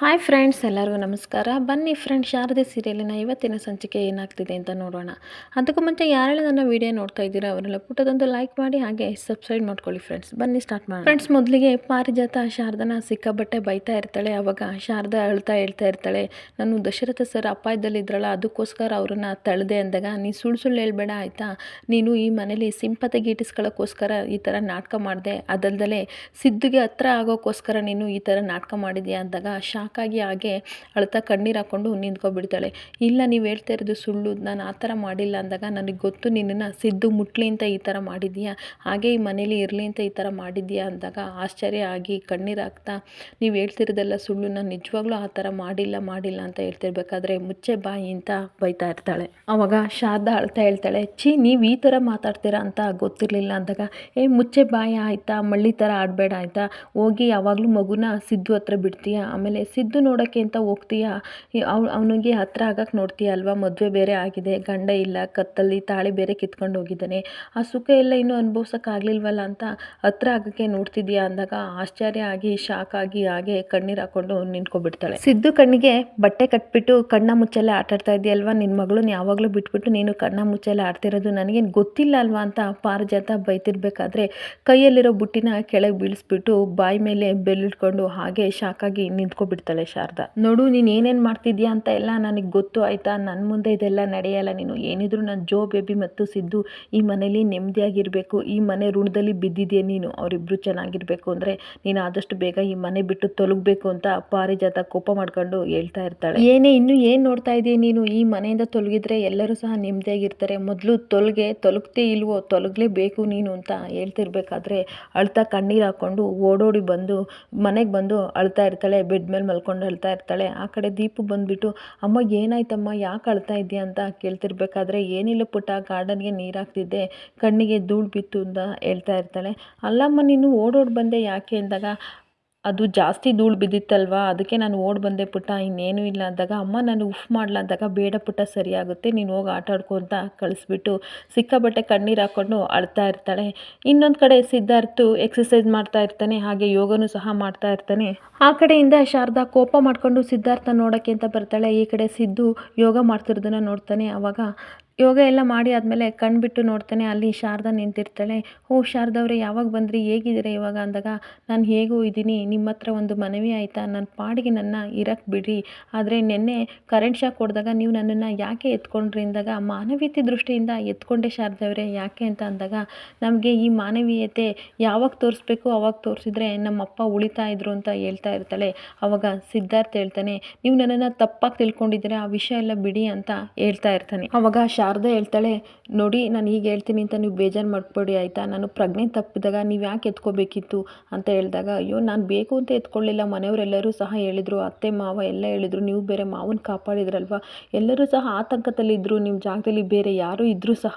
Hi friends ಎಲ್ಲರಿಗೂ ನಮಸ್ಕಾರ. ಬನ್ನಿ ಫ್ರೆಂಡ್ಸ್ ಶಾರದೆ ಸೀರಿಯಲಿನ ಇವತ್ತಿನ ಸಂಚಿಕೆ ಏನಾಗ್ತಿದೆ ಅಂತ ನೋಡೋಣ. ಅದಕ್ಕೂ ಮುಂಚೆ ಯಾರೆಲ್ಲ ನನ್ನ ವಿಡಿಯೋ ನೋಡ್ತಾ ಇದ್ದೀರಾ, ಅವರೆಲ್ಲ ಪುಟದೊಂದು ಲೈಕ್ ಮಾಡಿ, ಹಾಗೆ ಸಬ್ಸ್ಕ್ರೈಬ್ ಮಾಡ್ಕೊಳ್ಳಿ ಫ್ರೆಂಡ್ಸ್ ಬನ್ನಿ ಸ್ಟಾರ್ಟ್ ಮಾಡಿ ಫ್ರೆಂಡ್ಸ್ ಮೊದಲಿಗೆ ಪಾರಿಜಾತ ಶಾರದನ ಸಿಕ್ಕಾಬಟ್ಟೆ ಬೈತಾ ಇರ್ತಾಳೆ, ಅವಾಗ ಶಾರದ ಅಳ್ತಾ ಹೇಳ್ತಾ ಇರ್ತಾಳೆ, ನಾನು ದಶರಥ ಸರ್ ಅಪಾಯದಲ್ಲಿ ಇದ್ರಲ್ಲ, ಅದಕ್ಕೋಸ್ಕರ ಅವ್ರನ್ನ ತಳ್ದೆ ಅಂದಾಗ, ನೀ ಸುಳ್ಳು ಸುಳ್ಳು ಹೇಳ್ಬೇಡ, ಆಯಿತಾ? ನೀನು ಈ ಮನೇಲಿ ಸಿಂಪತೆ ಗೀಟಿಸ್ಕೊಳ್ಳೋಕ್ಕೋಸ್ಕರ ಈ ಥರ ನಾಟಕ ಮಾಡಿದೆ, ಅದಲ್ದಲೆ ಸಿದ್ದುಗೆ ಹತ್ರ ಆಗೋಕ್ಕೋಸ್ಕರ ನೀನು ಈ ಥರ ನಾಟಕ ಮಾಡಿದ್ಯಾ? ಅಂದಾಗ ಶಾಕಾಗಿ ಹಾಗೆ ಅಳ್ತಾ ಕಣ್ಣೀರು ಹಾಕ್ಕೊಂಡು ನಿಂತ್ಕೊಬಿಡ್ತಾಳೆ. ಇಲ್ಲ, ನೀವು ಹೇಳ್ತಾ ಇರೋದು ಸುಳ್ಳು. ನಾನು ಆ ಥರ ಮಾಡಿಲ್ಲ ಅಂದಾಗ ನನಗೆ ಗೊತ್ತು ನಿನ್ನನ್ನು ಸಿದ್ದು ಮುಟ್ಲಿ ಅಂತ ಈ ಥರ ಮಾಡಿದ್ಯಾ ಹಾಗೆ ಈ ಮನೇಲಿ ಇರಲಿ ಅಂತ ಈ ಥರ ಮಾಡಿದ್ಯಾ ಅಂದಾಗ ಆಶ್ಚರ್ಯ ಆಗಿ ಕಣ್ಣೀರು ಹಾಕ್ತಾ, ನೀವು ಹೇಳ್ತಿರೋದೆಲ್ಲ ಸುಳ್ಳು. ನಾನು ನಿಜವಾಗ್ಲೂ ಆ ಥರ ಮಾಡಿಲ್ಲ ಮಾಡಿಲ್ಲ ಅಂತ ಹೇಳ್ತಿರ್ಬೇಕಾದ್ರೆ ಮುಚ್ಚೆ ಬಾಯಿ ಅಂತ ಬೈತಾ ಇರ್ತಾಳೆ. ಅವಾಗ ಶಾರದಾ ಅಳ್ತಾ ಹೇಳ್ತಾಳೆ, ಛೀ, ನೀವು ಈ ಥರ ಮಾತಾಡ್ತೀರಾ ಅಂತ ಗೊತ್ತಿರಲಿಲ್ಲ ಅಂದಾಗ, ಏ, ಮುಚ್ಚೆ ಬಾಯಿ ಆಯಿತಾ? ಮಳ್ಳಿ ಥರ ಆಡಬೇಡ ಆಯಿತಾ? ಹೋಗಿ ಯಾವಾಗಲೂ ಮಗುನ ಸಿದ್ದು ಹತ್ರ ಬಿಡ್ತೀಯಾ? ಆಮೇಲೆ ಸಿದ್ದು ನೋಡೋಕ್ಕೆ ಅಂತ ಹೋಗ್ತೀಯಾ? ಅವ್ನಿಗೆ ಅವನಿಗೆ ಹತ್ತಿರ ಆಗಕ್ಕೆ ನೋಡ್ತೀಯ ಅಲ್ವಾ? ಮದುವೆ ಬೇರೆ ಆಗಿದೆ, ಗಂಡ ಇಲ್ಲ, ಕತ್ತಲ್ಲಿ ತಾಳಿ ಬೇರೆ ಕಿತ್ಕೊಂಡು ಹೋಗಿದ್ದಾನೆ. ಆ ಸುಖ ಎಲ್ಲ ಇನ್ನೂ ಅನುಭವ್ಸೋಕ್ಕಾಗಲಿಲ್ವಲ್ಲ ಅಂತ ಹತ್ತಿರ ಆಗೋಕ್ಕೆ ನೋಡ್ತಿದ್ದೀಯಾ ಅಂದಾಗ ಆಶ್ಚರ್ಯ ಆಗಿ, ಶಾಕ್ ಆಗಿ ಹಾಗೆ ಕಣ್ಣೀರು ಹಾಕ್ಕೊಂಡು ನಿಂತ್ಕೊಬಿಡ್ತಾಳೆ. ಸಿದ್ದು ಕಣ್ಣಿಗೆ ಬಟ್ಟೆ ಕಟ್ಬಿಟ್ಟು ಕಣ್ಣ ಮುಚ್ಚಲ್ಲೇ ಆಟಾಡ್ತಾ ಇದೆಯಲ್ವಾ ನಿನ್ನ ಮಗಳನ್ನ ಯಾವಾಗಲೂ ಬಿಟ್ಬಿಟ್ಟು ನೀನು ಕಣ್ಣ ಮುಚ್ಚಲ್ಲೇ ಆಡ್ತಿರೋದು ನನಗೇನು ಗೊತ್ತಿಲ್ಲ ಅಲ್ವಾ ಅಂತ ಪಾರಿಜಾತ ಬೈತಿರ್ಬೇಕಾದ್ರೆ ಕೈಯಲ್ಲಿರೋ ಬುಟ್ಟಿನ ಕೆಳಗೆ ಬೀಳಿಸ್ಬಿಟ್ಟು ಬಾಯಿ ಮೇಲೆ ಬೆಲ್ಲಿಟ್ಕೊಂಡು ಹಾಗೆ ಶಾಕಾಗಿ ನಿಂತ್ಕೊಬಿಡ್ತಾಳೆ. ಶಾರದಾ. ನೋಡು, ನೀನು ಏನೇನು ಮಾಡ್ತಿದ್ಯಾ ಅಂತ ಎಲ್ಲ ನನಗೆ ಗೊತ್ತು ಆಯಿತಾ? ನನ್ನ ಮುಂದೆ ಇದೆಲ್ಲ ನಡೆಯಲ್ಲ. ನೀನು ಏನಿದ್ರು ನಾನು ಜೋ ಬೇಬಿ ಮತ್ತು ಸಿದ್ದು ಈ ಮನೇಲಿ ನೆಮ್ಮದಿಯಾಗಿರಬೇಕು ಈ ಮನೆ ಋಣದಲ್ಲಿ ಬಿದ್ದಿದೆಯಾ ನೀನು? ಅವರಿಬ್ಬರು ಚೆನ್ನಾಗಿರಬೇಕು ಅಂದರೆ ನೀನು ಆದಷ್ಟು ಬೇಗ ಈ ಮನೆ ಬಿಟ್ಟು ತೊಲಗಬೇಕು ಅಂತ ಪಾರಿಜಾತ ಕೋಪ ಮಾಡ್ಕೊಂಡು ಹೇಳ್ತಾ ಇರ್ತಾಳೆ. ಏನೇ, ಇನ್ನು ಏನು ನೋಡ್ತಾ ಇದೀಯ ನೀನು? ಈ ಮನೆಯಿಂದ ತೊಲಗಿದ್ರೆ ಎಲ್ಲರೂ ಸಹ ನೆಮ್ಮದಿಯಾಗಿರ್ತಾರೆ ಮೊದಲು ತೊಲಗೆ, ತೊಲಗ್ತೇ ಇಲ್ವೋ, ತೊಲಗಲೇಬೇಕು ನೀನು ಅಂತ ಹೇಳ್ತಿರ್ಬೇಕಾದ್ರೆ ಅಳ್ತಾ ಕಣ್ಣೀರು ಹಾಕ್ಕೊಂಡು ಓಡೋಡಿ ಬಂದು ಮನೆಗೆ ಬಂದು ಅಳ್ತಾ ಇರ್ತಾಳೆ. ಬೆಡ್ ಮೇಲೆ ಮಲ್ಕೊಂಡು ಅಳ್ತಾ ಇರ್ತಾಳೆ. ಆ ಕಡೆ ದೀಪು ಬಂದುಬಿಟ್ಟು, ಅಮ್ಮ, ಏನಾಯ್ತಮ್ಮ? ಯಾಕೆ ಅಳ್ತಾ ಇದ್ದೀಯ ಅಂತ ಕೇಳ್ತಿರ್ಬೇಕಾದ್ರೆ, ಏನಿಲ್ಲ ಪುಟ್ಟ ಗಾರ್ಡನ್ಗೆ ನೀರು ಹಾಕ್ತಿದ್ದೆ ಕಣ್ಣಿಗೆ ಧೂಳು ಬಿತ್ತು ಅಂತ ಹೇಳ್ತಾ ಇರ್ತಾಳೆ. ಅಲ್ಲಮ್ಮ, ನೀನು ಓಡೋಡಿ ಬಂದೆ ಯಾಕೆ? ಅಂದಾಗ ಅದು ಜಾಸ್ತಿ ಧೂಳು ಬಿದ್ದಿತ್ತಲ್ವಾ? ಅದಕ್ಕೆ ನಾನು ಓಡಿ ಬಂದೆ ಪುಟ್ಟ. ಇನ್ನೇನು ಇಲ್ಲ ಅಂದಾಗ, ಅಮ್ಮ, ನಾನು ಉಫ್ ಮಾಡಲ ಅಂದಾಗ ಬೇಡ ಪುಟ್ಟ, ಸರಿಯಾಗುತ್ತೆ. ನೀನು ಹೋಗಿ ಆಟ ಅಂತ ಕಳಿಸ್ಬಿಟ್ಟು ಸಿಕ್ಕಾಬಟ್ಟೆ ಕಣ್ಣೀರು ಹಾಕ್ಕೊಂಡು ಅಳ್ತಾ ಇರ್ತಾಳೆ. ಇನ್ನೊಂದು ಕಡೆ ಸಿದ್ಧಾರ್ಥು ಎಕ್ಸಸೈಸ್ ಮಾಡ್ತಾ ಇರ್ತಾನೆ, ಹಾಗೆ ಯೋಗನೂ ಸಹ ಮಾಡ್ತಾ ಇರ್ತಾನೆ. ಆ ಕಡೆಯಿಂದ ಶಾರದಾ ಕೋಪ ಮಾಡಿಕೊಂಡು ಸಿದ್ಧಾರ್ಥ ನೋಡೋಕ್ಕೆ ಅಂತ ಬರ್ತಾಳೆ. ಈ ಕಡೆ ಸಿದ್ದು ಯೋಗ ಮಾಡ್ತಿರೋದನ್ನ ನೋಡ್ತಾನೆ. ಆವಾಗ ಯೋಗ ಎಲ್ಲ ಮಾಡಿ ಆದಮೇಲೆ ಕಣ್ಬಿಟ್ಟು ನೋಡ್ತಾನೆ, ಅಲ್ಲಿ ಶಾರದಾ ನಿಂತಿರ್ತಾಳೆ. ಓ ಶಾರದಾ ಅವರೇ ಯಾವಾಗ ಬಂದ್ರಿ? ಹೇಗಿದ್ದೀರಾ ಇವಾಗ? ಅಂದಾಗ, ನಾನು ಹೇಗೂ ಇದ್ದೀನಿ. ನಿಮ್ಮ ಹತ್ರ ಒಂದು ಮನವಿ ಆಯಿತಾ? ನನ್ನ ಪಾಡಿಗೆ ನನ್ನ ಇರಕ್ಕೆ ಬಿಡಿ ಆದರೆ ನಿನ್ನೆ ಕರೆಂಟ್ ಶಾಕ್ ಹೊಡೆದಾಗ ನೀವು ನನ್ನನ್ನು ಯಾಕೆ ಎತ್ಕೊಂಡ್ರಿ ಅಂದಾಗ, ಮಾನವೀಯತೆ ದೃಷ್ಟಿಯಿಂದ ಎತ್ಕೊಂಡೆ ಶಾರದಾ ಅವರೇ ಯಾಕೆ ಅಂತ ಅಂದಾಗ, ನಮಗೆ ಈ ಮಾನವೀಯತೆ ಯಾವಾಗ ತೋರಿಸ್ಬೇಕು, ಅವಾಗ ತೋರಿಸಿದ್ರೆ ನಮ್ಮಪ್ಪ ಉಳಿತಾ ಇದ್ರು ಅಂತ ಹೇಳ್ತಾ ಇರ್ತಾಳೆ. ಅವಾಗ ಸಿದ್ಧಾರ್ಥ ಹೇಳ್ತಾನೆ, ನೀವು ನನ್ನನ್ನು ತಪ್ಪಾಗಿ ತಿಳ್ಕೊಂಡಿದ್ದೀರಾ? ಆ ವಿಷಯ ಎಲ್ಲ ಬಿಡಿ ಅಂತ ಹೇಳ್ತಾ ಇರ್ತಾನೆ. ಅವಾಗ ಶಾರದಾ ಹೇಳ್ತಾಳೆ, ನೋಡಿ, ನಾನು ಹೀಗೆ ಹೇಳ್ತೀನಿ ಅಂತ ನೀವು ಬೇಜಾರು ಮಾಡ್ಕೊಬೇಡಿ ಆಯಿತಾ? ನಾನು ಪ್ರಜ್ಞೆ ತಪ್ಪಿದಾಗ ನೀವು ಯಾಕೆ ಎತ್ಕೋಬೇಕಿತ್ತು? ಅಂತ ಹೇಳಿದಾಗ, ಅಯ್ಯೋ, ನಾನು ಬೇಕು ಅಂತ ಎತ್ಕೊಳ್ಳಿಲ್ಲ ಮನೆಯವರೆಲ್ಲರೂ ಸಹ ಹೇಳಿದರು, ಅತ್ತೆ, ಮಾವ ಎಲ್ಲ ಹೇಳಿದರು, ನೀವು ಬೇರೆ ಮಾವನ ಕಾಪಾಡಿದ್ರಲ್ವ? ಎಲ್ಲರೂ ಸಹ ಆತಂಕದಲ್ಲಿದ್ದರು ನಿಮ್ಮ ಜಾಗದಲ್ಲಿ ಬೇರೆ ಯಾರೂ ಇದ್ದರೂ ಸಹ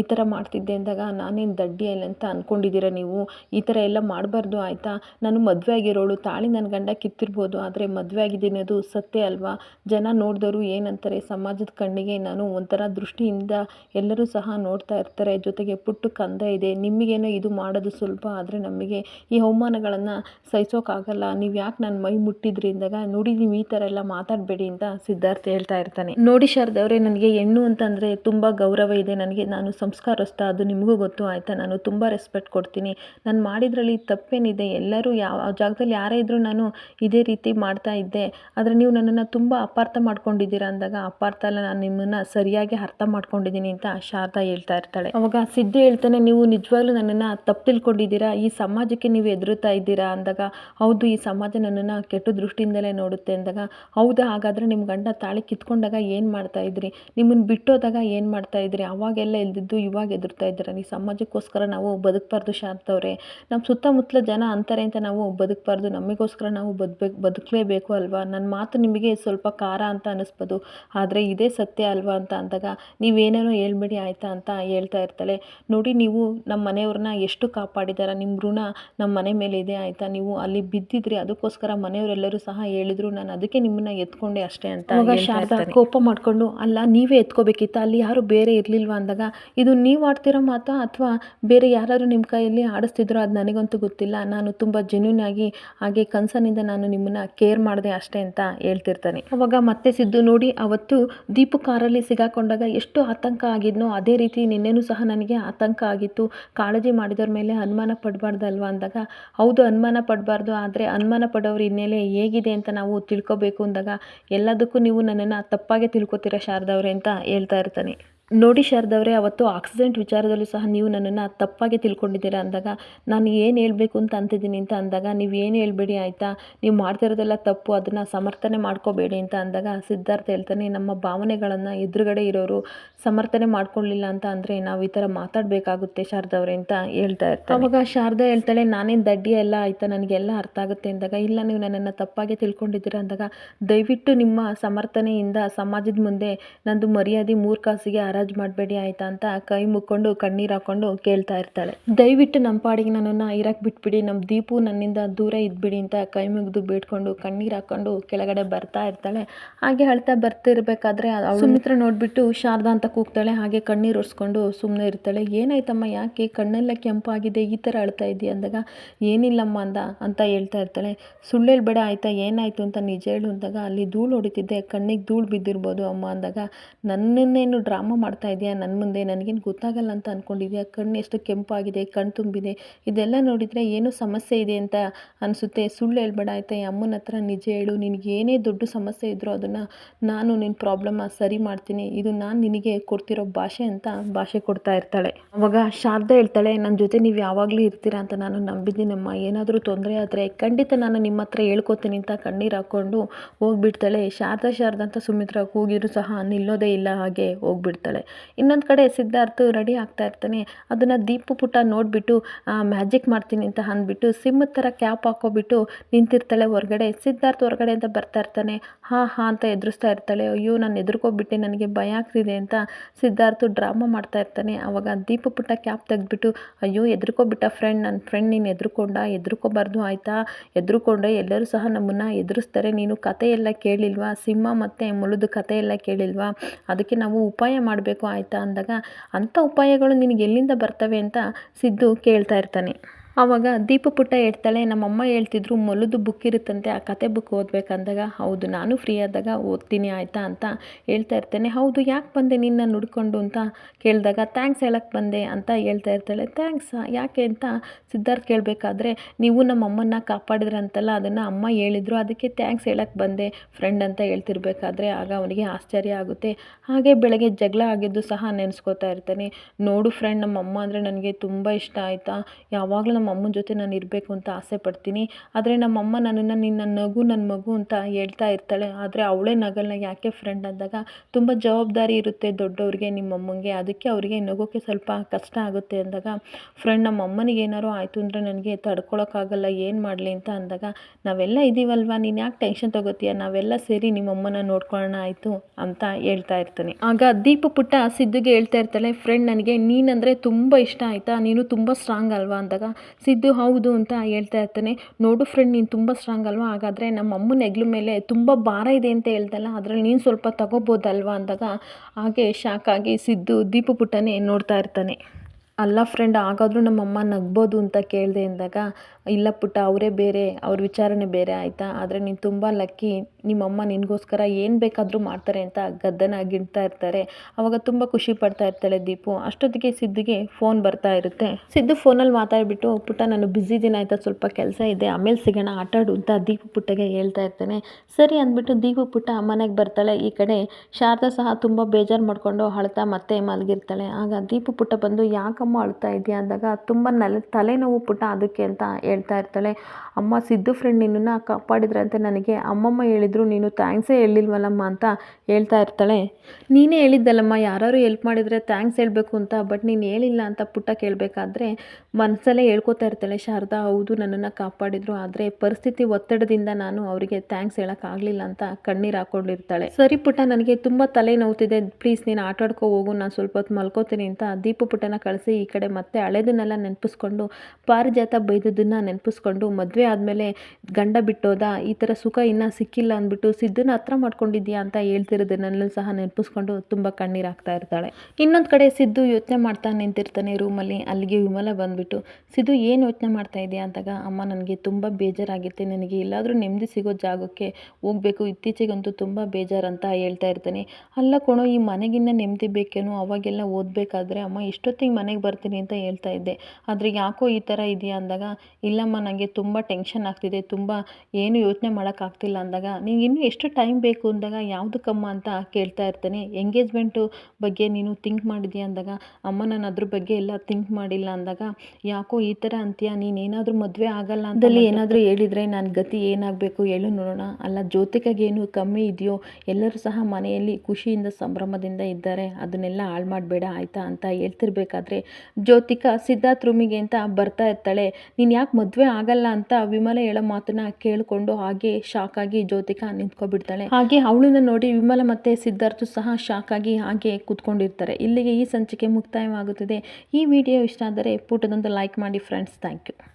ಈ ಥರ ಮಾಡ್ತಿದ್ದೆ ಅಂದಾಗ, ನಾನೇನು ದಡ್ಡಿ ಅಲ್ಲ ಅಂತ ಅಂದ್ಕೊಂಡಿದ್ದೀರ ನೀವು? ಈ ಥರ ಎಲ್ಲ ಮಾಡಬಾರ್ದು ಆಯಿತಾ? ನಾನು ಮದುವೆ ಆಗಿರೋಳು, ತಾಳಿ ನನ್ನ ಗಂಡ ಕಿತ್ತಿರ್ಬೋದು, ಆದರೆ ಮದುವೆ ಆಗಿದ್ದೀನಿ ಅದು ಸತ್ಯ ಅಲ್ವಾ? ಜನ ನೋಡಿದವರು ಏನಂತಾರೆ? ಸಮಾಜದ ಕಣ್ಣಿಗೆ ನಾನು ಒಂಥರ ದೃಷ್ಟಿಯಿಂದ ಎಲ್ಲರೂ ಸಹ ನೋಡ್ತಾ ಇರ್ತಾರೆ, ಜೊತೆಗೆ ಪುಟ್ಟ ಕಂದ ಇದೆ. ನಿಮಗೇನೋ ಇದು ಮಾಡೋದು ಸುಲಭ ಆದರೆ ನಮಗೆ ಈ ಅವಮಾನಗಳನ್ನು ಸಹಿಸೋಕ್ಕಾಗಲ್ಲ ನೀವು ಯಾಕೆ ನನ್ನ ಮೈ ಮುಟ್ಟಿದ್ರಿ ಅಂದಾಗ, ನೋಡಿ ನೀವು ಈ ಥರ ಎಲ್ಲ ಮಾತಾಡಬೇಡಿ ಅಂತ ಸಿದ್ಧಾರ್ಥ ಹೇಳ್ತಾ ಇರ್ತಾನೆ. ನೋಡಿ ಶಾರದವ್ರೆ ನನಗೆ ಹೆಣ್ಣು ಅಂತಂದರೆ ತುಂಬ ಗೌರವ ಇದೆ. ನನಗೆ ನಾನು ಸಂಸ್ಕಾರಸ್ಥ, ಅದು ನಿಮಗೂ ಗೊತ್ತು. ಆಯಿತಾ? ನಾನು ತುಂಬ ರೆಸ್ಪೆಕ್ಟ್ ಕೊಡ್ತೀನಿ. ನಾನು ಮಾಡಿದ್ರಲ್ಲಿ ತಪ್ಪೇನಿದೆ. ಎಲ್ಲರೂ ಯಾವ ಜಾಗದಲ್ಲಿ ಯಾರೇ ಇದ್ದರೂ ನಾನು ಇದೇ ರೀತಿ ಮಾಡ್ತಾ ಇದ್ದೆ. ಆದರೆ ನೀವು ನನ್ನನ್ನು ತುಂಬ ಅಪಾರ್ಥ ಮಾಡ್ಕೊಂಡಿದ್ದೀರಾ ಅಂದಾಗ, ಅಪಾರ್ಥ ಅಲ್ಲ. ನಾನು ನಿಮ್ಮನ್ನು ಸರಿಯಾಗಿ ಅರ್ಥ ಮಾಡ್ಕೊಂಡಿದ್ದೀನಿ ಅಂತ ಶಾರದಾ ಹೇಳ್ತಾ ಇರ್ತಾಳೆ. ಅವಾಗ ಸಿದ್ಧಿ ಹೇಳ್ತಾನೆ, ನೀವು ನಿಜವಾಗ್ಲೂ ನನ್ನನ್ನು ತಪ್ಪು ತಿಳ್ಕೊಂಡಿದ್ದೀರಾ ಈ ಸಮಾಜಕ್ಕೆ ನೀವು ಎದುರುತ್ತಾ ಇದ್ದೀರಾ? ಅಂದಾಗ, ಹೌದು, ಈ ಸಮಾಜ ನನ್ನನ್ನು ಕೆಟ್ಟ ದೃಷ್ಟಿಯಿಂದಲೇ ನೋಡುತ್ತೆ. ಅಂದಾಗ, ಹೌದಾ, ಹಾಗಾದರೆ ನಿಮ್ಮ ಗಂಡ ತಾಳಿ ಕಿತ್ಕೊಂಡಾಗ ಏನು ಮಾಡ್ತಾ ಇದ್ರಿ? ನಿಮ್ಮನ್ನು ಬಿಟ್ಟೋದಾಗ ಏನು ಮಾಡ್ತಾ ಇದ್ರಿ? ಅವಾಗೆಲ್ಲ ಇಲ್ದಿದ್ದು ಇವಾಗ ಎದುರ್ತಾ ಇದ್ದೀರಾ? ಈ ಸಮಾಜಕ್ಕೋಸ್ಕರ ನಾವು ಬದುಕಬಾರ್ದು ಶಾರದವ್ರೆ. ನಮ್ಮ ಸುತ್ತಮುತ್ತಲ ಜನ ಅಂತಾರೆ ಅಂತ ನಾವು ಬದುಕಬಾರ್ದು. ನಮಗೋಸ್ಕರ ನಾವು ಬದುಕಬೇಕು ಬದುಕಲೇಬೇಕು ಅಲ್ವಾ? ನನ್ನ ಮಾತು ನಿಮಗೆ ಸ್ವಲ್ಪ ಖಾರ ಅಂತ ಅನ್ನಿಸ್ಬೋದು ಆದರೆ ಇದೇ ಸತ್ಯ ಅಲ್ವಾ? ಅಂತ ಅಂದಾಗ, ನೀವು ನೀವೇನೇನೋ ಹೇಳ್ಬೇಡಿ ಆಯಿತಾ ಅಂತ ಹೇಳ್ತಾ ಇರ್ತಾಳೆ. ನೋಡಿ ನೀವು ನಮ್ಮ ಮನೆಯವ್ರನ್ನ ಎಷ್ಟು ಕಾಪಾಡಿದಾರ? ನಿಮ್ಮ ಋಣ ನಮ್ಮ ಮನೆ ಮೇಲೆ ಇದೆ ಆಯಿತಾ? ನೀವು ಅಲ್ಲಿ ಬಿದ್ದಿದ್ರಿ ಅದಕ್ಕೋಸ್ಕರ ಮನೆಯವರೆಲ್ಲರೂ ಸಹ ಹೇಳಿದ್ರು. ನಾನು ಅದಕ್ಕೆ ನಿಮ್ಮನ್ನ ಎತ್ಕೊಂಡೆ ಅಷ್ಟೇ ಅಂತ ಶಾರದಾ. ಕೋಪ ಮಾಡಿಕೊಂಡು ಅಲ್ಲ ನೀವೇ ಎತ್ಕೋಬೇಕಿತ್ತ. ಅಲ್ಲಿ ಯಾರು ಬೇರೆ ಇರಲಿಲ್ವಾ ಅಂದಾಗ ಇದು ನೀವು ಆಡ್ತಿರೋ ಮಾತಾ ಅಥವಾ ಬೇರೆ ಯಾರಾದರೂ ನಿಮ್ಮ ಕೈಯಲ್ಲಿ ಆಡಿಸ್ತಿದ್ರು ಅದು ನನಗಂತೂ ಗೊತ್ತಿಲ್ಲ. ನಾನು ತುಂಬ ಜೆನ್ಯೂನ್ ಆಗಿ ಹಾಗೆ ಕನ್ಸನಿಂದ ನಾನು ನಿಮ್ಮನ್ನ ಕೇರ್ ಮಾಡಿದೆ ಅಷ್ಟೇ ಅಂತ ಹೇಳ್ತಿರ್ತಾನೆ. ಅವಾಗ ಮತ್ತೆ ಸಿದ್ದು ನೋಡಿ ಅವತ್ತು ದೀಪು ಕಾರಲ್ಲಿ ಸಿಗಾಕೊಂಡಾಗ ಎಷ್ಟು ಆತಂಕ ಆಗಿದ್ನೋ, ಅದೇ ರೀತಿ ನಿನ್ನೆನೂ ಸಹ ನನಗೆ ಆತಂಕ ಆಗಿತ್ತು. ಕಾಳಜಿ ಮಾಡಿದವ್ರ ಮೇಲೆ ಅನುಮಾನ ಪಡಬಾರ್ದಲ್ವ ಅಂದಾಗ, ಹೌದು, ಅನುಮಾನ ಪಡಬಾರ್ದು. ಆದರೆ ಅನುಮಾನ ಪಡೋರು ಹಿನ್ನೆಲೆ ಹೇಗಿದೆ ಅಂತ ನಾವು ತಿಳ್ಕೊಬೇಕು ಅಂದಾಗ, ಎಲ್ಲದಕ್ಕೂ ನೀವು ನನ್ನನ್ನು ತಪ್ಪಾಗೆ ತಿಳ್ಕೊತೀರ ಶಾರದವ್ರೆ ಅಂತ ಹೇಳ್ತಾ ಇರ್ತಾನೆ. ನೋಡಿ ಶಾರದವ್ರೆ ಅವತ್ತು ಆಕ್ಸಿಡೆಂಟ್ ವಿಚಾರದಲ್ಲೂ ಸಹ ನೀವು ನನ್ನನ್ನು ತಪ್ಪಾಗಿ ತಿಳ್ಕೊಂಡಿದ್ದೀರಾ ಅಂದಾಗ, ನಾನು ಏನು ಹೇಳಬೇಕು ಅಂತ ಅಂತಿದ್ದೀನಿ ಅಂತ ಅಂದಾಗ, ನೀವು ಏನು ಹೇಳ್ಬೇಡಿ ಆಯಿತಾ? ನೀವು ಮಾಡ್ತಿರೋದೆಲ್ಲ ತಪ್ಪು, ಅದನ್ನು ಸಮರ್ಥನೆ ಮಾಡ್ಕೋಬೇಡಿ ಅಂತ ಅಂದಾಗ ಸಿದ್ಧಾರ್ಥ ಹೇಳ್ತಾನೆ, ನಮ್ಮ ಭಾವನೆಗಳನ್ನು ಎದುರುಗಡೆ ಇರೋರು ಸಮರ್ಥನೆ ಮಾಡ್ಕೊಳ್ಳಿಲ್ಲ ಅಂತ ಅಂದರೆ ನಾವು ಈ ಥರ ಮಾತಾಡಬೇಕಾಗುತ್ತೆ ಶಾರದವ್ರೆ ಅಂತ ಹೇಳ್ತಾ ಇರ್ತಾರೆ ಅವಾಗ ಶಾರದಾ ಹೇಳ್ತಾಳೆ, ನಾನೇನು ದಡ್ಡಿ ಎಲ್ಲ ಆಯಿತಾ, ನನಗೆಲ್ಲ ಅರ್ಥ ಆಗುತ್ತೆ ಅಂದಾಗ, ಇಲ್ಲ ನೀವು ನನ್ನನ್ನು ತಪ್ಪಾಗಿ ತಿಳ್ಕೊಂಡಿದ್ದೀರಾ ಅಂದಾಗ, ದಯವಿಟ್ಟು ನಿಮ್ಮ ಸಮರ್ಥನೆಯಿಂದ ಸಮಾಜದ ಮುಂದೆ ನಂದು ಮರ್ಯಾದೆ ಮೂರು ಕಾಸಿಗೆ ಹರಾಜು ಮಾಡಬೇಡಿ ಆಯಿತಾ ಅಂತ ಕೈ ಮುಕ್ಕೊಂಡು ಕಣ್ಣೀರು ಹಾಕೊಂಡು ಕೇಳ್ತಾ ಇರ್ತಾಳೆ. ದಯವಿಟ್ಟು ನಮ್ಮ ಪಾಡಿಗೆ ನನ್ನನ್ನು ಇರಕ್ಕೆ ಬಿಟ್ಬಿಡಿ. ನಮ್ಮ ದೀಪು ನನ್ನಿಂದ ದೂರ ಇದ್ಬಿಡಿ ಅಂತ ಕೈ ಮುಗಿದು ಬೇಡ್ಕೊಂಡು ಕಣ್ಣೀರು ಹಾಕ್ಕೊಂಡು ಕೆಳಗಡೆ ಬರ್ತಾ ಇರ್ತಾಳೆ. ಹಾಗೆ ಅಳ್ತಾ ಬರ್ತಿರ್ಬೇಕಾದ್ರೆ ಸುಮಿತ್ರ ನೋಡಿಬಿಟ್ಟು ಶಾರದಾ ಅಂತ ಕೂಗ್ತಾಳೆ. ಹಾಗೆ ಕಣ್ಣೀರು ಒರೆಸ್ಕೊಂಡು ಸುಮ್ಮನೆ ಇರ್ತಾಳೆ. ಏನಾಯ್ತಮ್ಮ, ಯಾಕೆ ಕಣ್ಣೆಲ್ಲ ಕೆಂಪಾಗಿದೆ? ಈ ಥರ ಅಳ್ತಾ ಇದೆಯಾ ಅಂದಾಗ ಏನಿಲ್ಲಮ್ಮ ಅಂದ ಅಂತ ಹೇಳ್ತಾ ಇರ್ತಾಳೆ. ಸುಳ್ಳು ಹೇಳ್ಬೇಡ ಆಯಿತಾ, ಏನಾಯಿತು ಅಂತ ನಿಜ ಹೇಳು ಅಂದಾಗ ಅಲ್ಲಿ ಧೂಳು ಹೊಡಿತಿದ್ದೆ. ಕಣ್ಣಿಗೆ ಧೂಳು ಬಿದ್ದಿರ್ಬೋದು ಅಮ್ಮ ಅಂದಾಗ ನನ್ನನ್ನೇನು ಡ್ರಾಮಾ ಮಾಡ್ತಾ ಇದೆಯಾ? ನನ್ನ ಮುಂದೆ ನನಗೇನು ಗೊತ್ತಾಗಲ್ಲ ಅಂತ ಅಂದ್ಕೊಂಡಿದ್ಯಾ ಕಣ್ಣು ಎಷ್ಟು ಕೆಂಪಾಗಿದೆ ಕಣ್ಣು ತುಂಬಿದೆ. ಇದೆಲ್ಲ ನೋಡಿದರೆ ಏನು ಸಮಸ್ಯೆ ಇದೆ ಅಂತ ಅನಿಸುತ್ತೆ. ಸುಳ್ಳು ಹೇಳ್ಬೇಡ ಆಯ್ತಾ? ಈ ಅಮ್ಮನ ಹತ್ರ ನಿಜ ಹೇಳು. ನಿನಗೆ ಏನೇ ದೊಡ್ಡ ಸಮಸ್ಯೆ ಇದ್ದರೂ ಅದನ್ನು ನಾನು ನಿನ್ನ ಪ್ರಾಬ್ಲಮ್ ಸರಿ ಮಾಡ್ತೀನಿ. ಇದು ನಾನು ನಿನಗೆ ಕೊಡ್ತಿರೋ ಭಾಷೆ ಅಂತ ಭಾಷೆ ಕೊಡ್ತಾ ಇರ್ತಾಳೆ. ಅವಾಗ ಶಾರದಾ ಹೇಳ್ತಾಳೆ ನನ್ನ ಜೊತೆ ನೀವು ಯಾವಾಗಲೂ ಇರ್ತೀರಾ ಅಂತ ನಾನು ನಂಬಿದ್ದೀನಮ್ಮ. ಏನಾದರೂ ತೊಂದರೆ ಆದರೆ ಖಂಡಿತ ನಾನು ನಿಮ್ಮ ಹತ್ರ ಹೇಳ್ಕೊತೀನಿ ಅಂತ ಕಣ್ಣೀರು ಹಾಕ್ಕೊಂಡು ಹೋಗ್ಬಿಡ್ತಾಳೆ. ಶಾರದಾ ಶಾರದಾ ಅಂತ ಸುಮಿತ್ರ ಕೂಗಿದ್ರು ಸಹ ನಿಲ್ಲೋದೇ ಇಲ್ಲ ಹಾಗೆ ಹೋಗ್ಬಿಡ್ತಾಳೆ. ಇನ್ನೊಂದು ಕಡೆ ಸಿದ್ಧಾರ್ಥ ರೆಡಿ ಆಗ್ತಾ ಇರ್ತಾನೆ. ಅದನ್ನು ದೀಪು ಪುಟ ನೋಡಿಬಿಟ್ಟು ಮ್ಯಾಜಿಕ್ ಮಾಡ್ತೀನಿ ಅಂತ ಅಂದ್ಬಿಟ್ಟು ಸಿಮ್ಮ ಥರ ಕ್ಯಾಪ್ ಹಾಕೋಬಿಟ್ಟು ನಿಂತಿರ್ತಾಳೆ ಹೊರಗಡೆ. ಸಿದ್ಧಾರ್ಥ ಹೊರಗಡೆ ಅಂತ ಬರ್ತಾ ಇರ್ತಾನೆ. ಹಾ ಹಾ ಅಂತ ಎದುರಿಸ್ತಾ ಇರ್ತಾಳೆ. ಅಯ್ಯೋ, ನಾನು ಎದುರ್ಕೋಬಿಟ್ಟೆ ನನಗೆ ಭಯ ಆಗ್ತಿದೆ ಅಂತ ಸಿದ್ಧಾರ್ಥ ಡ್ರಾಮಾ ಮಾಡ್ತಾ ಇರ್ತಾನೆ. ಆವಾಗ ದೀಪು ಪುಟ್ಟ ಕ್ಯಾಪ್ ತೆಗೆದ್ಬಿಟ್ಟು, ಅಯ್ಯೋ ಎದುರ್ಕೊಬಿಟ್ಟ ಫ್ರೆಂಡ್ ನನ್ನ ಫ್ರೆಂಡ್ ನೀನು ಎದುರ್ಕೊಂಡ ಎದುರ್ಕೋಬಾರ್ದು ಆಯಿತಾ? ಎದುರುಕೊಂಡ್ರೆ ಎಲ್ಲರೂ ಸಹ ನಮ್ಮನ್ನು ಎದುರಿಸ್ತಾರೆ ನೀನು ಕತೆ ಎಲ್ಲ ಕೇಳಿಲ್ವಾ? ಸಿಂಹ ಮತ್ತು ಮುಳುದು ಕತೆ ಎಲ್ಲ ಕೇಳಿಲ್ವಾ? ಅದಕ್ಕೆ ನಾವು ಉಪಾಯ ಮಾಡಬೇಕು ಆಯಿತಾ ಅಂದಾಗ ಅಂಥ ಉಪಾಯಗಳು ನಿನಗೆ ಎಲ್ಲಿಂದ ಬರ್ತವೆ ಅಂತ ಸಿದ್ದು ಕೇಳ್ತಾ ಇರ್ತಾನೆ. ಆವಾಗ ದೀಪ ಪುಟ್ಟ ಹೇಳ್ತಾಳೆ, ನಮ್ಮಮ್ಮ ಹೇಳ್ತಿದ್ರು ಮೊಲದು ಬುಕ್ ಇರುತ್ತಂತೆ, ಆ ಕತೆ ಬುಕ್ ಓದಬೇಕಂದಾಗ. ಹೌದು, ನಾನು ಫ್ರೀ ಆದಾಗ ಓದ್ತೀನಿ, ಆಯಿತಾ? ಅಂತ ಹೇಳ್ತಾ ಇರ್ತೇನೆ. ಹೌದು, ಯಾಕೆ ಬಂದೆ ನಿನ್ನ ನುಡ್ಕೊಂಡು? ಅಂತ ಕೇಳಿದಾಗ ಥ್ಯಾಂಕ್ಸ್ ಹೇಳಕ್ಕೆ ಬಂದೆ ಅಂತ ಹೇಳ್ತಾ ಇರ್ತಾಳೆ. ಥ್ಯಾಂಕ್ಸ್ ಯಾಕೆ? ಅಂತ ಸಿದ್ಧಾರ್ಥ ಕೇಳಬೇಕಾದ್ರೆ, ನೀವು ನಮ್ಮಮ್ಮನ್ನ ಕಾಪಾಡಿದ್ರಂತಲ್ಲ, ಅದನ್ನು ಅಮ್ಮ ಹೇಳಿದ್ರು, ಅದಕ್ಕೆ ಥ್ಯಾಂಕ್ಸ್ ಹೇಳಕ್ಕೆ ಬಂದೆ ಫ್ರೆಂಡ್ ಅಂತ ಹೇಳ್ತಿರ್ಬೇಕಾದ್ರೆ, ಆಗ ಅವನಿಗೆ ಆಶ್ಚರ್ಯ ಆಗುತ್ತೆ. ಹಾಗೆ ಬೆಳಗ್ಗೆ ಜಗಳ ಆಗಿದ್ದು ಸಹ ನೆನೆಸ್ಕೋತಾ ಇರ್ತಾನೆ. ನೋಡು ಫ್ರೆಂಡ್ ನಮ್ಮಮ್ಮ ಅಂದರೆ ನನಗೆ ತುಂಬ ಇಷ್ಟ, ಆಯಿತಾ? ಯಾವಾಗಲೂ ನಮ್ಮ ಅಮ್ಮನ ಜೊತೆ ನಾನು ಇರಬೇಕು ಅಂತ ಆಸೆ ಪಡ್ತೀನಿ. ಆದರೆ ನಮ್ಮಮ್ಮ ನನ್ನನ್ನು ನಿನ್ನ ನಗು ನನ್ನ ಮಗು ಅಂತ ಹೇಳ್ತಾ ಇರ್ತಾಳೆ. ಆದರೆ ಅವಳೇ ನಗಲ್ನ ಯಾಕೆ ಫ್ರೆಂಡ್ ಅಂದಾಗ ತುಂಬ ಜವಾಬ್ದಾರಿ ಇರುತ್ತೆ ದೊಡ್ಡವ್ರಿಗೆ, ನಿಮ್ಮ ಅಮ್ಮಂಗೆ. ಅದಕ್ಕೆ ಅವರಿಗೆ ನಗೋಕ್ಕೆ ಸ್ವಲ್ಪ ಕಷ್ಟ ಆಗುತ್ತೆ ಅಂದಾಗ ಫ್ರೆಂಡ್ ನಮ್ಮ ಅಮ್ಮನಿಗೆ ಏನಾರು ಆಯಿತು ಅಂದರೆ ನನಗೆ ತಡ್ಕೊಳೋಕ್ಕಾಗಲ್ಲ, ಏನು ಮಾಡಲಿ ಅಂತ ಅಂದಾಗ, ನಾವೆಲ್ಲ ಇದ್ದೀವಲ್ವಾ ನೀನು ಯಾಕೆ ಟೆನ್ಷನ್ ತೊಗೋತೀಯ? ನಾವೆಲ್ಲ ಸೇರಿ ನಿಮ್ಮಮ್ಮನ ನೋಡ್ಕೊಳ್ಳೋಣ ಆಯಿತು ಅಂತ ಹೇಳ್ತಾ ಇರ್ತಾನೆ. ಆಗ ದೀಪ ಪುಟ್ಟ ಸಿದ್ದುಗೆ ಹೇಳ್ತಾ ಇರ್ತಾಳೆ ಫ್ರೆಂಡ್ ನನಗೆ ನೀನಂದರೆ ತುಂಬ ಇಷ್ಟ ಆಯಿತಾ? ನೀನು ತುಂಬ ಸ್ಟ್ರಾಂಗ್ ಅಲ್ವಾ? ಅಂದಾಗ ಸಿದ್ದು ಹೌದು ಅಂತ ಹೇಳ್ತಾ ಇರ್ತಾನೆ. ನೋಡು ಫ್ರೆಂಡ್ ನೀನು ತುಂಬ ಸ್ಟ್ರಾಂಗ್ ಅಲ್ವಾ? ಹಾಗಾದರೆ ನಮ್ಮ ಅಮ್ಮನ ಹೆಗ್ಲು ಮೇಲೆ ತುಂಬ ಭಾರ ಇದೆ ಅಂತ ಹೇಳ್ದಲ್ಲ, ಅದರಲ್ಲಿ ನೀನು ಸ್ವಲ್ಪ ತಗೋಬೋದಲ್ವಾ ಅಂದಾಗ, ಹಾಗೆ ಶಾಕ್ ಆಗಿ ಸಿದ್ದು ದೀಪ ಪುಟ್ಟನೇ ನೋಡ್ತಾ ಇರ್ತಾನೆ. ಅಲ್ಲ ಫ್ರೆಂಡ್ ಹಾಗಾದರೂ ನಮ್ಮಮ್ಮ ನಗ್ಬೋದು ಅಂತ ಕೇಳಿದೆ ಅಂದಾಗ, ಇಲ್ಲ ಪುಟ್ಟ, ಅವರೇ ಬೇರೆ, ಅವ್ರ ವಿಚಾರನೇ ಬೇರೆ ಆಯಿತಾ? ಆದರೆ ನೀನು ತುಂಬ ಲಕ್ಕಿ ನಿಮ್ಮಮ್ಮ ನಿನಗೋಸ್ಕರ ಏನು ಬೇಕಾದರೂ ಮಾಡ್ತಾರೆ ಅಂತ ಗದ್ದನ ಗಿಡ್ತಾ ಇರ್ತಾರೆ. ಅವಾಗ ತುಂಬ ಖುಷಿ ಪಡ್ತಾ ಇರ್ತಾಳೆ ದೀಪು. ಅಷ್ಟೊತ್ತಿಗೆ ಸಿದ್ದಿಗೆ ಫೋನ್ ಬರ್ತಾ ಇರುತ್ತೆ. ಸಿದ್ದು ಫೋನಲ್ಲಿ ಮಾತಾಡಿಬಿಟ್ಟು, ಪುಟ್ಟ, ನಾನು ಬ್ಯುಸಿ ದಿನ ಆಯಿತಾ, ಸ್ವಲ್ಪ ಕೆಲಸ ಇದೆ, ಆಮೇಲೆ ಸಿಗೋಣ ಆಟಾಡು ಅಂತ ದೀಪು ಪುಟ್ಟಗೆ ಹೇಳ್ತಾ ಇರ್ತಾನೆ. ಸರಿ ಅಂದ್ಬಿಟ್ಟು ದೀಪು ಪುಟ್ಟ ಮನೆಗೆ ಬರ್ತಾಳೆ. ಈ ಕಡೆ ಶಾರದಾ ಸಹ ತುಂಬ ಬೇಜಾರು ಮಾಡಿಕೊಂಡು ಅಳ್ತಾ ಮತ್ತೆ ಮಲಗಿರ್ತಾಳೆ. ಆಗ ದೀಪು ಪುಟ್ಟ ಬಂದು, ಯಾಕಮ್ಮ ಯಾಕಮ್ಮ ಅಳ್ತಾ ಇದೆಯಾ ಅಂದಾಗ ತುಂಬ ನಲ್, ತಲೆನೋವು ಪುಟ್ಟ ಅದಕ್ಕೆ ಅಂತ ಹೇಳ್ತಾ ಇರ್ತಾಳೆ. ಅಮ್ಮ, ಸಿದ್ದು ಫ್ರೆಂಡ್ ನಿನ್ನನ್ನು ಕಾಪಾಡಿದ್ರಂತೆ ನನಗೆ. ಅಮ್ಮಮ್ಮ ಹೇಳಿದ್ರು, ನೀನು ಥ್ಯಾಂಕ್ಸೇ ಹೇಳಿಲ್ವಲ್ಲಮ್ಮ ಅಂತ ಹೇಳ್ತಾ ಇರ್ತಾಳೆ. ನೀನೇ ಹೇಳಿದ್ದಲ್ಲಮ್ಮ ಯಾರು ಹೆಲ್ಪ್ ಮಾಡಿದರೆ ಥ್ಯಾಂಕ್ಸ್ ಹೇಳಬೇಕು ಅಂತ ಬಟ್ ನೀನು ಹೇಳಿಲ್ಲ ಅಂತ ಪುಟ್ಟ ಕೇಳಬೇಕಾದ್ರೆ ಮನಸ್ಸಲ್ಲೇ ಹೇಳ್ಕೊತಾ ಇರ್ತಾಳೆ. ಶಾರದಾ, ಹೌದು, ನನ್ನನ್ನು ಕಾಪಾಡಿದ್ರು, ಆದರೆ ಪರಿಸ್ಥಿತಿ ಒತ್ತಡದಿಂದ ನಾನು ಅವರಿಗೆ ಥ್ಯಾಂಕ್ಸ್ ಹೇಳೋಕ್ಕಾಗಲಿಲ್ಲ ಅಂತ ಕಣ್ಣೀರು ಹಾಕೊಂಡಿರ್ತಾಳೆ. ಸರಿ ಪುಟ್ಟ ನನಗೆ ತುಂಬ ತಲೆ ನೋವ್ತಿದೆ ಪ್ಲೀಸ್ ನೀನು ಆಟಾಡ್ಕೊ ಹೋಗು, ನಾನು ಸ್ವಲ್ಪ ಹೊತ್ತು ಮಲ್ಕೋತೀನಿ ಅಂತ ದೀಪು ಪುಟ್ಟನ ಕಳಿಸಿ ಈ ಕಡೆ ಮತ್ತೆ ಹಳೆದನ್ನೆಲ್ಲ ನೆನಪಿಸ್ಕೊಂಡು, ಪಾರಿಜಾತ ಬೈದದನ್ನು ನೆನಪಿಸ್ಕೊಂಡು, ಮದುವೆ ಆದಮೇಲೆ ಗಂಡ ಬಿಟ್ಟೋದ, ಈ ಥರ ಸುಖ ಇನ್ನೂ ಸಿಕ್ಕಿಲ್ಲ ಅಂದ್ಬಿಟ್ಟು ಸಿದ್ಧನ ಹತ್ರ ಮಾಡ್ಕೊಂಡಿದ್ಯಾ ಅಂತ ಹೇಳ್ತಿರೋದನ್ನೆಲ್ಲೂ ಸಹ ನೆನಪಿಸ್ಕೊಂಡು ತುಂಬ ಕಣ್ಣೀರು ಹಾಕ್ತಾ ಇರ್ತಾಳೆ. ಇನ್ನೊಂದು ಕಡೆ ಸಿದ್ದು ಯೋಚನೆ ಮಾಡ್ತಾ ನಿಂತಿರ್ತಾನೆ ರೂಮಲ್ಲಿ ಅಲ್ಲಿಗೆ ವಿಮಲ ಬಂದ್ಬಿಟ್ಟು, ಸಿದ್ದು ಏನು ಯೋಚನೆ ಮಾಡ್ತಾ ಇದೆಯಾ? ಅಂತಾಗ ಅಮ್ಮ, ನನಗೆ ತುಂಬ ಬೇಜಾರಾಗುತ್ತೆ ನನಗೆ ಎಲ್ಲಾದರೂ ನೆಮ್ಮದಿ ಸಿಗೋ ಜಾಗಕ್ಕೆ ಹೋಗಬೇಕು, ಇತ್ತೀಚೆಗಂತೂ ತುಂಬ ಬೇಜಾರಂತ ಹೇಳ್ತಾ ಇರ್ತಾನೆ. ಅಲ್ಲ ಕೊಣೋ, ಈ ಮನೆಗಿನ್ನ ನೆಮ್ಮದಿ ಬೇಕೇನೋ, ಅವಾಗೆಲ್ಲ ಓದಬೇಕಾದ್ರೆ ಅಮ್ಮ, ಎಷ್ಟೊತ್ತಿಗೆ ಮನೆಗೆ ಬರ್ತೀನಿ ಅಂತ ಹೇಳ್ತಾ ಇದ್ದೆ. ಆದರೆ ಯಾಕೋ ಈ ಥರ ಇದೆಯಾ ಅಂದಾಗ ಇಲ್ಲಮ್ಮ ನನಗೆ ತುಂಬ ಟೆನ್ಷನ್ ಆಗ್ತಿದೆ ತುಂಬ ಏನು ಯೋಚನೆ ಮಾಡೋಕ್ಕಾಗ್ತಿಲ್ಲ ಅಂದಾಗ ನಿಂಗೆ ಇನ್ನೂ ಎಷ್ಟು ಟೈಮ್ ಬೇಕು ಅಂದಾಗ ಯಾವುದಕ್ಕಮ್ಮ ಅಂತ ಕೇಳ್ತಾ ಇರ್ತಾನೆ. ಎಂಗೇಜ್ಮೆಂಟು ಬಗ್ಗೆ ನೀನು ಥಿಂಕ್ ಮಾಡಿದ್ಯಾ ಅಂದಾಗ ಅಮ್ಮ ನಾನು ಅದ್ರ ಬಗ್ಗೆ ಎಲ್ಲ ಥಿಂಕ್ ಮಾಡಿಲ್ಲ ಅಂದಾಗ ಯಾಕೋ ಈ ಥರ ಅಂತೀಯ? ನೀನೇನಾದರೂ ಮದುವೆ ಆಗಲ್ಲ ಅಂತಲ್ಲಿ ಏನಾದರೂ ಹೇಳಿದರೆ ನನ್ನ ಗತಿ ಏನಾಗಬೇಕು ಹೇಳು ನೋಡೋಣ. ಅಲ್ಲ ಜ್ಯೋತಿಕಗೇನು ಕಮ್ಮಿ ಇದೆಯೋ? ಎಲ್ಲರೂ ಸಹ ಮನೆಯಲ್ಲಿ ಖುಷಿಯಿಂದ ಸಂಭ್ರಮದಿಂದ ಇದ್ದಾರೆ. ಅದನ್ನೆಲ್ಲ ಹಾಳು ಮಾಡಬೇಡ ಆಯಿತಾ? ಅಂತ ಹೇಳ್ತಿರ್ಬೇಕಾದ್ರೆ ಜ್ಯೋತಿಕ, ಸಿದ್ಧಾರ್ಥ್ ರೂಮಿಗೆ ಅಂತ ಬರ್ತಾ ಇರ್ತಾಳೆ. ನೀನು ಯಾಕೆ ಮದುವೆ ಆಗಲ್ಲ ಅಂತ ವಿಮಲ ಹೇಳೋ ಮಾತನ್ನ ಕೇಳಿಕೊಂಡು ಹಾಗೆ ಶಾಕ್ ಆಗಿ ಜ್ಯೋತಿಕ ನಿಂತ್ಕೊಬಿಡ್ತಾಳೆ. ಹಾಗೆ ಅವಳನ್ನ ನೋಡಿ ವಿಮಲ ಮತ್ತೆ ಸಿದ್ಧಾರ್ಥು ಸಹ ಶಾಕ್ ಆಗಿ ಹಾಗೆ ಕೂತ್ಕೊಂಡಿರ್ತಾರೆ. ಇಲ್ಲಿಗೆ ಈ ಸಂಚಿಕೆ ಮುಕ್ತಾಯವಾಗುತ್ತದೆ. ಈ ವಿಡಿಯೋ ಇಷ್ಟ ಆದರೆ ಪುಟದೊಂದು ಲೈಕ್ ಮಾಡಿ ಫ್ರೆಂಡ್ಸ್ ಥ್ಯಾಂಕ್ ಯು